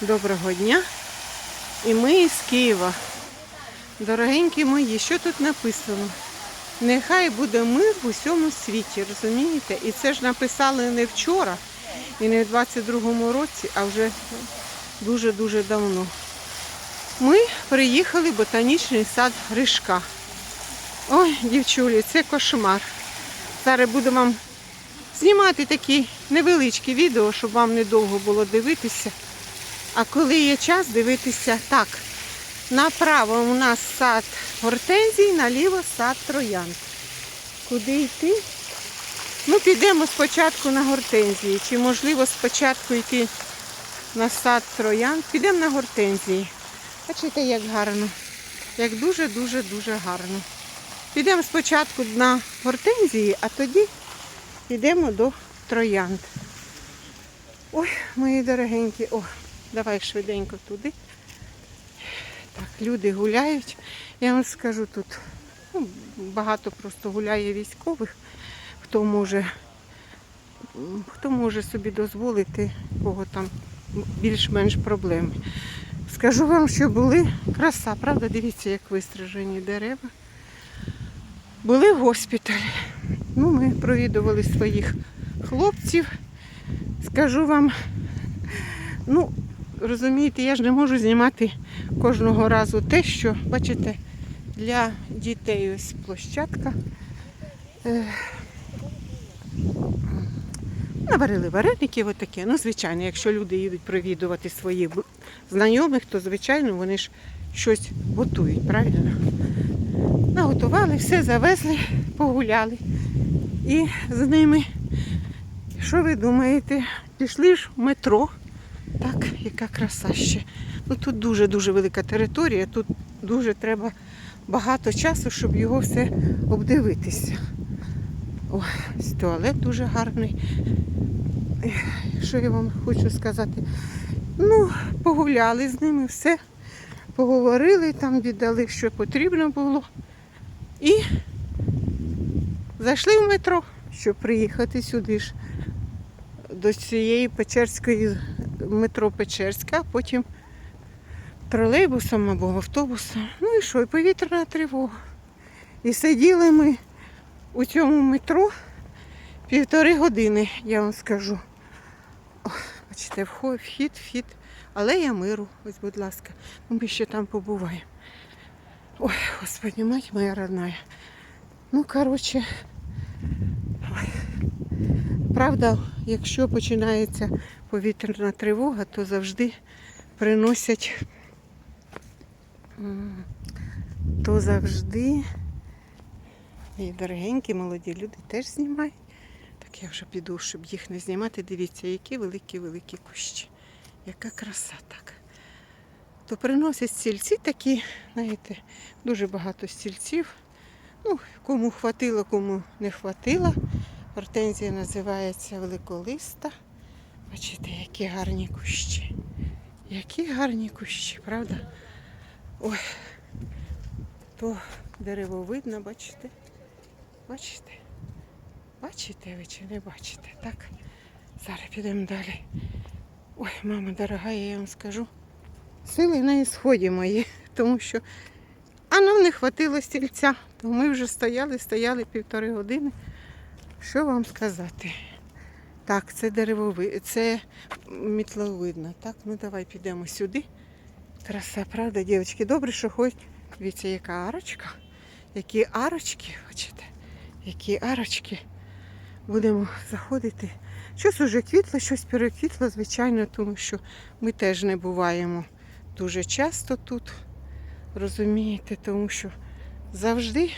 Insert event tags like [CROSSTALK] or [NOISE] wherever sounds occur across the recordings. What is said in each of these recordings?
Доброго дня. І ми із Києва. Дорогенькі мої, що тут написано? Нехай буде мир в усьому світі, розумієте? І це ж написали не вчора і не в 22-му році, а вже дуже-дуже давно. Ми приїхали в ботанічний сад Гришка. Ой, дівчулі, це кошмар. Зараз буду вам знімати такі невеличкі відео, щоб вам недовго було дивитися. А коли є час дивитися так. Направо у нас сад гортензій, наліво сад троянд. Куди йти? Ну, підемо спочатку на гортензії. Чи можливо спочатку йти на сад троянд? Підемо на гортензії. Бачите, як гарно. Як дуже-дуже дуже гарно. Підемо спочатку на гортензії, а тоді підемо до троянд. Ой, мої дорогенькі, о, давай швиденько туди. Так, люди гуляють. Я вам скажу тут. Ну, багато просто гуляє військових, хто може, хто може собі дозволити, кого там більш-менш проблеми. Скажу вам, що були краса, правда? Дивіться, як вистрижені дерева. Були в госпіталі. Ну, ми провідували своїх хлопців. Скажу вам, ну, розумієте, я ж не можу знімати кожного разу те, що, бачите, для дітей ось площадка. Е, Наварили вареників отаке. Ну, звичайно, якщо люди їдуть провідувати своїх знайомих, то, звичайно, вони ж щось готують, правильно? Наготували, все завезли, погуляли. І з ними, що ви думаєте, пішли ж в метро. Так, яка краса ще. Ну, тут дуже-дуже велика територія, тут дуже треба багато часу, щоб його все обдивитися. Ось туалет дуже гарний. Що я вам хочу сказати? Ну, погуляли з ними, все. Поговорили, там віддали, що потрібно було. І зайшли в метро, щоб приїхати сюди ж до цієї Печерської метро Печерська, а потім тролейбусом або автобусом. Ну і що, і повітряна тривога. І сиділи ми у цьому метро півтори години, я вам скажу. Бачите, вхід, вхід. Алея миру, ось, будь ласка, Ну, ми ще там побуваємо. Ой, господи, мать моя родная. Ну, коротше. Правда, якщо починається повітряна тривога, то завжди приносять, то завжди і дорогенькі молоді люди теж знімають. Так я вже піду, щоб їх не знімати. Дивіться, які великі-великі кущі. Яка краса так. То приносять стільці такі, знаєте, дуже багато стільців. Ну, кому хватило, кому не хватило. Гортензія називається великолиста. Бачите, які гарні кущі. Які гарні кущі, правда? Ой, то дерево видно, бачите? Бачите? Бачите ви чи не бачите? Так? Зараз підемо далі. Ой, мама дорога, я вам скажу. Сили на ісході мої, тому що а нам не хватило стільця, то ми вже стояли, стояли півтори години. Що вам сказати? Так, це деревови, це мітловидно. Так, ну давай підемо сюди. Краса, правда, дівчатки? Добре, що хоч. Дивіться, яка арочка. Які арочки, бачите? Які арочки. Будемо заходити. Щось уже квітло, щось переквітло, звичайно, тому що ми теж не буваємо дуже часто тут. Розумієте, тому що завжди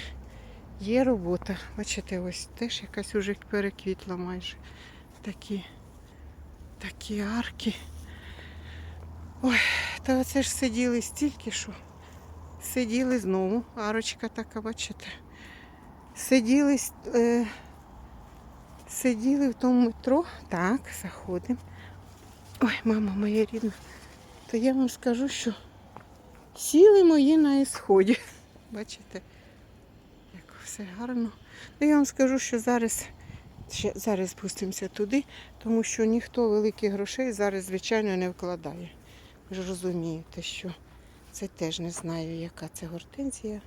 є робота. Бачите, ось теж якась уже переквітла майже. Такі, такі арки. Ой, та оце ж сиділи стільки, що сиділи знову. Арочка така, бачите. Сиділи, е, сиділи в тому метро. Так, заходимо. Ой, мама моя рідна. То я вам скажу, що сіли мої на ісході. [LAUGHS] Бачите, все гарно. Ну, я вам скажу, що зараз, ще, зараз спустимося туди, тому що ніхто великих грошей зараз, звичайно, не вкладає. Ви ж розумієте, що це теж не знаю, яка це гортензія.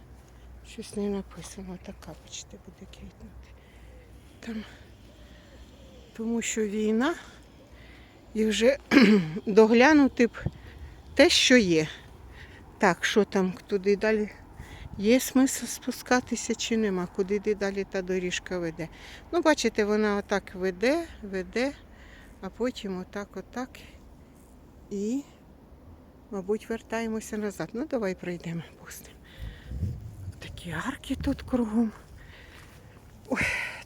Щось не написано, така, бачите, буде квітнути. Там. Тому що війна і вже [CLEARS THROAT] доглянути б те, що є. Так, що там, туди далі є смисл спускатися чи нема, куди йде далі та доріжка веде. Ну, бачите, вона отак веде, веде, а потім отак, отак. І, мабуть, вертаємося назад. Ну, давай пройдемо, пустимо. Такі арки тут кругом. Ой,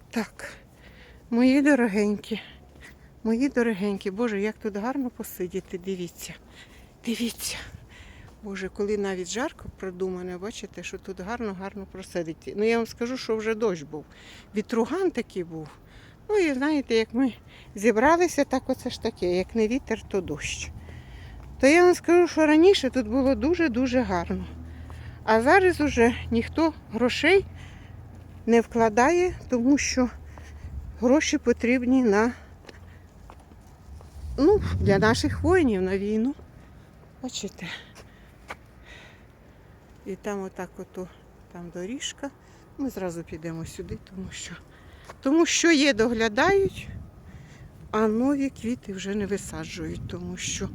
так. Мої дорогенькі, мої дорогенькі, Боже, як тут гарно посидіти, дивіться. Дивіться. Боже, коли навіть жарко продумане, бачите, що тут гарно-гарно просидіти. Ну я вам скажу, що вже дощ був. Вітруган такий був. Ну і знаєте, як ми зібралися, так оце ж таке. Як не вітер, то дощ. То я вам скажу, що раніше тут було дуже-дуже гарно. А зараз уже ніхто грошей не вкладає, тому що гроші потрібні на ну, для наших воїнів на війну. Бачите. І там отак ото, там доріжка. Ми зразу підемо сюди, тому що, тому що є, доглядають, а нові квіти вже не висаджують, тому що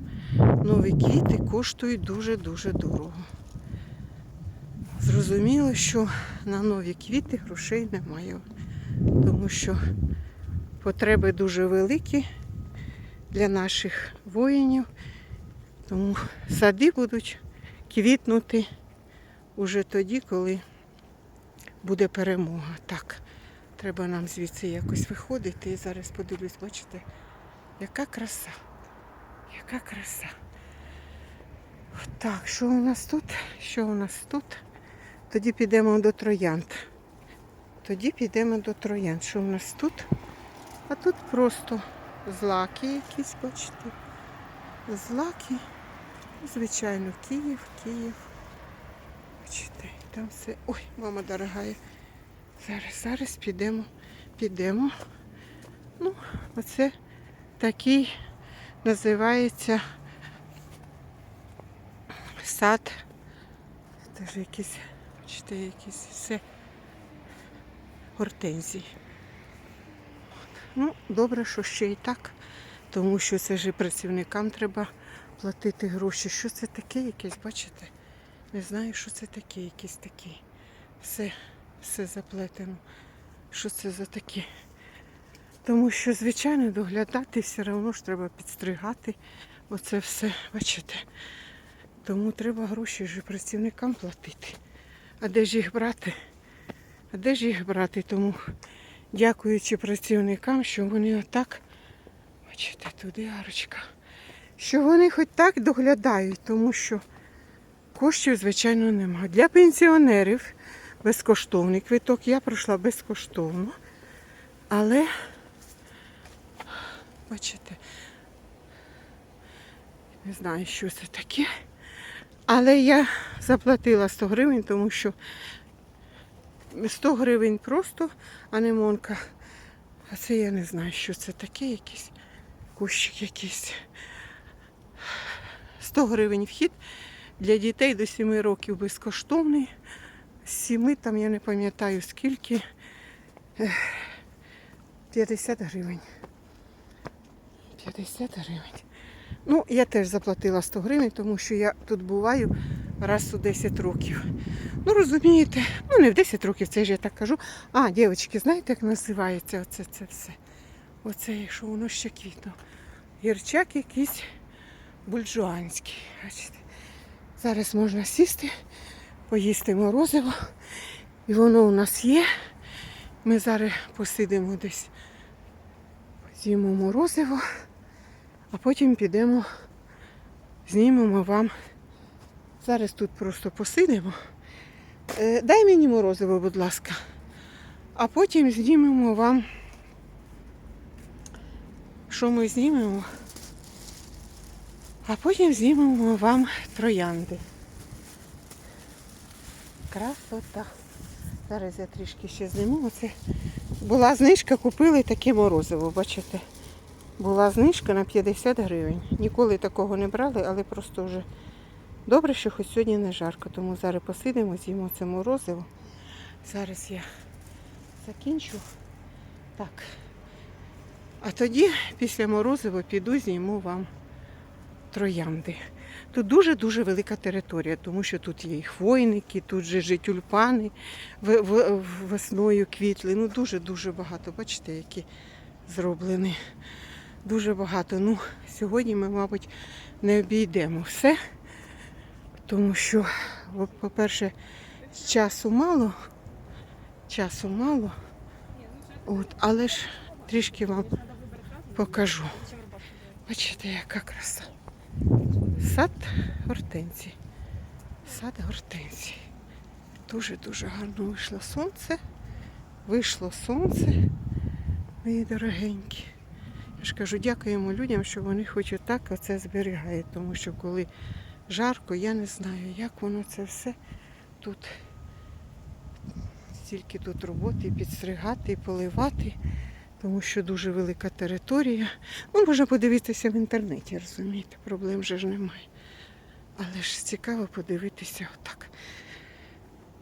нові квіти коштують дуже-дуже дорого. Зрозуміло, що на нові квіти грошей немає, тому що потреби дуже великі для наших воїнів. Тому сади будуть квітнути уже тоді, коли буде перемога. Так, треба нам звідси якось виходити. І зараз подивлюсь, бачите, яка краса. Яка краса. Так, що у нас тут? Що у нас тут? Тоді підемо до троянд. Тоді підемо до троянд. Що у нас тут? А тут просто злаки якісь, бачите. Злаки. Звичайно, Київ, Київ. Бачите, там все. Ой, мама дорогая. Зараз, зараз підемо, підемо. Ну, оце такий називається сад. Теж якісь, бачите, якісь все гортензії. Ну, добре, що ще і так, тому що це ж і працівникам треба платити гроші. Що це таке якесь, бачите? Не знаю, що це таке, якесь таке. Все, все заплетено. Що це за таке? Тому що, звичайно, доглядати все одно ж треба підстригати. Оце все, бачите. Тому треба гроші вже працівникам платити. А де ж їх брати? А де ж їх брати? Тому дякуючи працівникам, що вони отак, бачите, туди арочка, що вони хоч так доглядають, тому що коштів, звичайно, немає. Для пенсіонерів безкоштовний квиток. Я пройшла безкоштовно. Але, бачите, не знаю, що це таке. Але я заплатила 100 гривень, тому що 100 гривень просто анемонка. А це я не знаю, що це таке, якийсь кущик якийсь. 100 гривень вхід для дітей до 7 років безкоштовний. З 7 там я не пам'ятаю скільки. 50 гривень. 50 гривень. Ну, я теж заплатила 100 гривень, тому що я тут буваю раз у 10 років. Ну, розумієте, ну не в 10 років, це ж я так кажу. А, дівчатки, знаєте, як називається оце це все? Оце, що воно ще квітно. Гірчак якийсь бульджуанський. Бачите? Зараз можна сісти, поїсти морозиво. І воно у нас є. Ми зараз посидимо десь, з'їмо морозиво, а потім підемо, знімемо вам. Зараз тут просто посидимо. Е, Дай мені морозиво, будь ласка. А потім знімемо вам. Що ми знімемо? А потім знімемо вам троянди. Красота. Зараз я трішки ще зніму. Оце була знижка, купили таке морозиво, бачите? була знижка на 50 гривень. Ніколи такого не брали, але просто вже добре, що хоч сьогодні не жарко. Тому зараз посидимо, з'їмо це морозиво. Зараз я закінчу. Так. А тоді, після морозива, піду зніму вам троянди. Тут дуже-дуже велика територія, тому що тут є і хвойники, тут же ж тюльпани весною квітли. Ну дуже-дуже багато. Бачите, які зроблені. Дуже багато. Ну, сьогодні ми, мабуть, не обійдемо все, тому що, по-перше, часу мало. Часу мало. От, але ж трішки вам покажу. Бачите, яка краса. Сад гортензій. Сад гортензій. Дуже-дуже гарно вийшло сонце. Вийшло сонце, мої дорогенькі. Я ж кажу, дякуємо людям, що вони хоч отак оце зберігають, тому що коли жарко, я не знаю, як воно це все тут. Стільки тут роботи, і підстригати, і поливати, тому що дуже велика територія. Ну, можна подивитися в інтернеті, розумієте, проблем же ж немає. Але ж цікаво подивитися отак.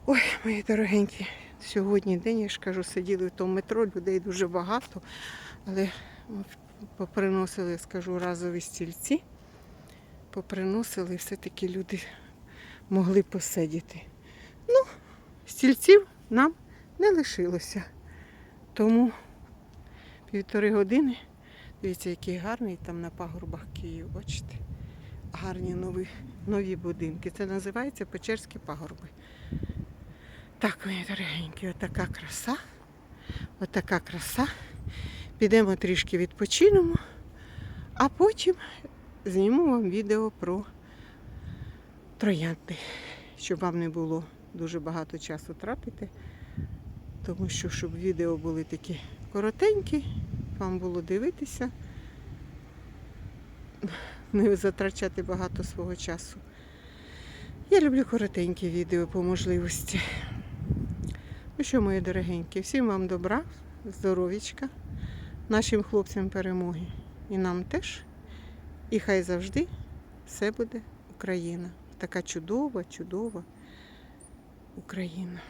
Ой, мої дорогенькі, сьогодні день, я ж кажу, сиділи в тому метро, людей дуже багато, але поприносили, скажу, разові стільці, поприносили, все-таки люди могли посидіти. Ну, стільців нам не лишилося. Тому півтори години. Дивіться, який гарний там на пагорбах Київ, бачите? Гарні нові, нові будинки. Це називається Печерські пагорби. Так, мої дорогенькі, отака краса. Отака краса. Підемо трішки відпочинемо, а потім зніму вам відео про троянди, щоб вам не було дуже багато часу трапити, тому що щоб відео були такі коротенькі, вам було дивитися, не затрачати багато свого часу. Я люблю коротенькі відео по можливості. Ну що, мої дорогенькі, всім вам добра, здоров'ячка, нашим хлопцям перемоги. І нам теж. І хай завжди все буде Україна. Така чудова, чудова Україна.